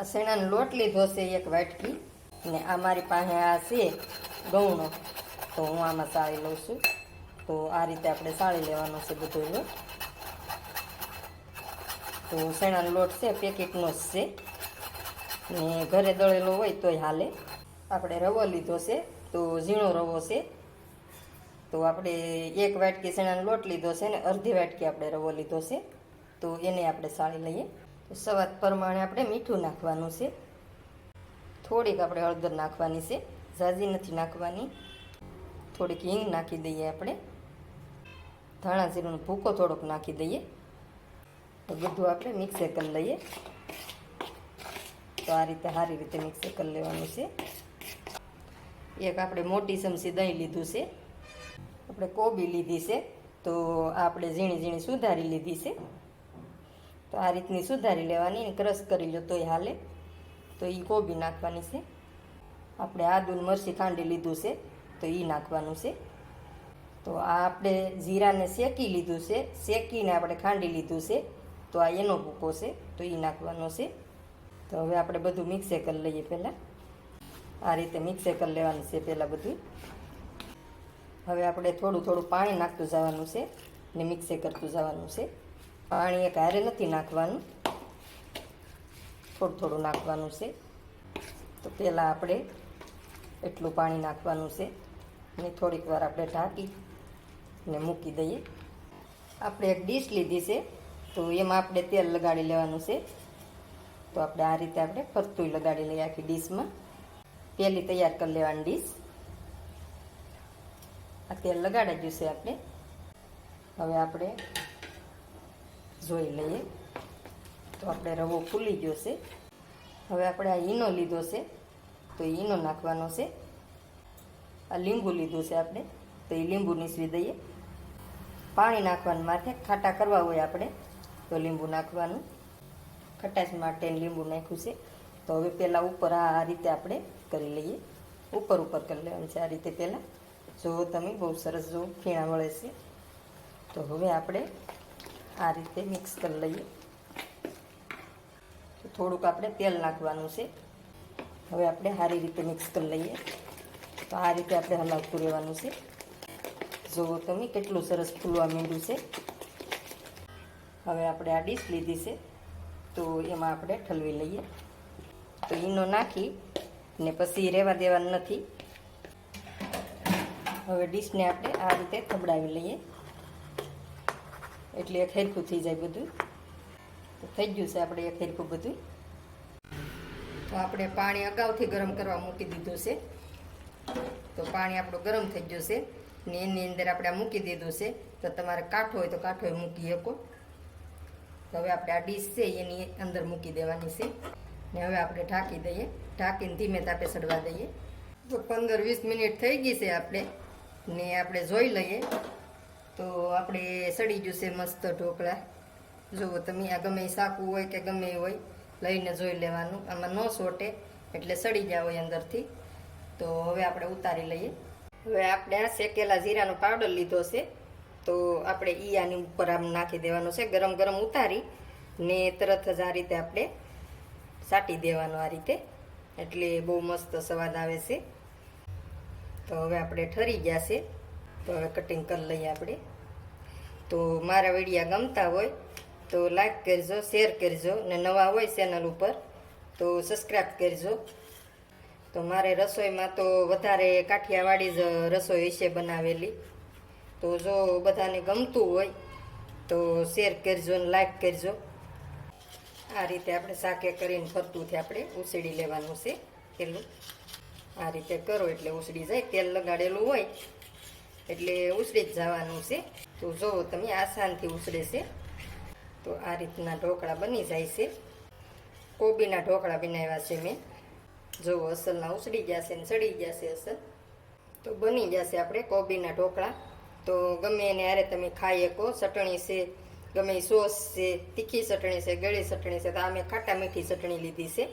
આ શેણાનો લોટ લીધો છે એક વાટકી. ને આ મારી પાસે આ છે ઘઉંનો તો હું આમાં સાળી લઉં છું. તો આ રીતે આપણે સાળી લેવાનો છે બધો લોટ તો શેણાનો લોટ છે, પેકેટનો જ છે. ને ઘરે દળેલો હોય તોય હાલે. આપણે રવો લીધો છે, તો ઝીણો રવો છે. તો આપણે એક વાટકી શેણાનો લોટ લીધો છે ને અડધી વાટકી આપણે રવો લીધો છે. તો એને આપણે સાળી લઈએ. સ્વાદ પ્રમાણે આપણે મીઠું નાખવાનું છે. થોડીક આપણે હળદર નાખવાની છે. ઝાઝી નથી નાખવાની. થોડીક હિંગ નાખી દઈએ આપણે. ધાણા જીરુંનો ભૂકો થોડોક નાખી દઈએ. તો બધું આપણે મિક્સર કરી લઈએ. તો આ રીતે સારી રીતે મિક્સર કરી લેવાનું છે. એક આપણે મોટી ચમચી દહીં લીધું છે. આપણે કોબી લીધી છે. તો આપણે ઝીણી ઝીણી સુધારી લીધી છે. તો આ રીતની સુધારી લેવાની અને ક્રશ કરી લો તોય હાલે. તો એ કોબી નાખવાની છે. આપણે આદુન ને મરચી ખાંડી લીધું છે, તો એ નાખવાનું છે. તો આ આપણે જીરાને શેકી લીધું છે, શેકીને આપણે ખાંડી લીધું છે, તો આ એનો ભૂકો છે, તો એ નાખવાનો છે. તો હવે આપણે બધું મિક્સે કરી લઈએ પહેલાં. આ રીતે મિક્સે કરી લેવાનું છે પહેલાં બધું. હવે આપણે થોડું થોડું પાણી નાખતું જવાનું છે ને મિક્સે કરતું જવાનું છે. પાણી એક હારે નથી નાખવાનું. થોડું થોડું નાખવાનું છે. તો પહેલાં આપણે એટલું પાણી નાખવાનું છે. ને થોડીક વાર આપણે ઢાંકી ને મૂકી દઈએ. આપણે એક ડીશ લીધી છે. તો એમાં આપણે તેલ લગાડી લેવાનું છે. તો આપણે આ રીતે આપણે ફરતું લગાડી લઈએ આખી ડીશમાં. પહેલી તૈયાર કરી લેવાની ડીશ. આ તેલ લગાડી ગયું છે આપણે. હવે આપણે જોઈ લઈએ. તો આપણે રવો ફૂલી ગયો છે. હવે આપણે આ ઈનો લીધો છે. તો ઈનો નાખવાનો છે. આ લીંબુ લીધું છે આપણે. તો એ લીંબુ નીસવી દઈએ. પાણી નાખવાનું માથે, ખાટા કરવા હોય આપણે, તો લીંબુ નાખવાનું. ખટાશ માટે લીંબુ નાખ્યું છે. તો હવે પહેલાં ઉપર આ રીતે આપણે કરી લઈએ. ઉપર ઉપર કરી લેવાનું છે આ રીતે પહેલાં જો તમે બહુ સરસ જો ફીણા વળે છે. તો હવે આપણે આ રીતે મિક્સ કરી લઈએ. તો થોડુંક આપણે તેલ નાખવાનું છે. હવે આપણે સારી રીતે મિક્સ કરી લઈએ. તો આ રીતે આપણે હલાવતું રહેવાનું છે. જુઓ તમે કેટલું સરસ ફૂલવા માંડ્યું છે. હવે આપણે આ ડીશ લીધી છે. તો એમાં આપણે ઠલવી લઈએ. તો ઈનો નાખી ને પછી રહેવા દેવાનું નથી. હવે ડીશને આપણે આ રીતે થબડાવી લઈએ. એટલે એક હેરખું થઈ જાય બધું. તો થઈ ગયું છે આપણે એક હેરખું બધું. તો આપણે પાણી અગાઉથી ગરમ કરવા મૂકી દીધું છે. તો પાણી આપણું ગરમ થઈ ગયું છે. ને એની અંદર આપણે આ મૂકી દીધું છે. તો તમારે કાઠો હોય તો કાઠો મૂકી શકો. તો હવે આપણે આ ડીશ છે એની અંદર મૂકી દેવાની છે. ને હવે આપણે ઢાંકી દઈએ. ઢાંકીને ધીમે તાપે સડવા દઈએ. તો પંદર વીસ મિનિટ થઈ ગઈ છે આપણે. ને આપણે જોઈ લઈએ. તો આપણે સડી ગયું છે મસ્ત ઢોકળા. જુઓ તમે, આ ગમે શાકું હોય કે ગમે હોય, લઈને જોઈ લેવાનું. આમાં ન સોટે, એટલે સડી જાય હોય અંદરથી. તો હવે આપણે ઉતારી લઈએ. હવે આપણે આ શેકેલા જીરાનો પાવડર લીધો છે. તો આપણે ઈ આની ઉપર આમ નાખી દેવાનો છે, ગરમ ગરમ ઉતારી. ને તરત જ આ રીતે આપણે સાટી દેવાનો આ રીતે. એટલે બહુ મસ્ત સ્વાદ આવે છે. તો હવે આપણે ઠરી ગયા છે. તો કટિંગ કરી લઈએ આપણે. તો મારા વિડીયા ગમતા હોય તો લાઈક કરજો શેર કરજો ને નવા હોય ચેનલ ઉપર તો સબસ્ક્રાઈબ કરજો. તો મારે રસોઈમાં તો વધારે કાઠિયાવાડી જ રસોઈ હશે બનાવેલી. તો જો બધાને ગમતું હોય તો શેર કરજો ને લાઈક કરજો. આ રીતે આપણે શાકે કરીને ફરતુંથી આપણે ઉસળી લેવાનું છે પેલું આ રીતે કરો એટલે ઉસળી જાય, તેલ લગાડેલું હોય એટલે ઉસળી જ જવાનું છે. તો જુઓ તમે આસાનથી ઉછળે છે, તો આ રીતના ઢોકળા બની જાય છે. કોબીના ઢોકળા બનાવ્યા છે મેં. જુઓ અસલના ઉસળી છે ને સડી છે અસલ. તો બની જશે આપણે કોબીના ઢોકળા. તો ગમે એને હારે તમે ખાઈ શકો. ચટણી છે, ગમે સોસ છે, તીખી ચટણી છે, ગળી ચટણી છે, તો આ મેં ખાટા મીઠી ચટણી લીધી છે.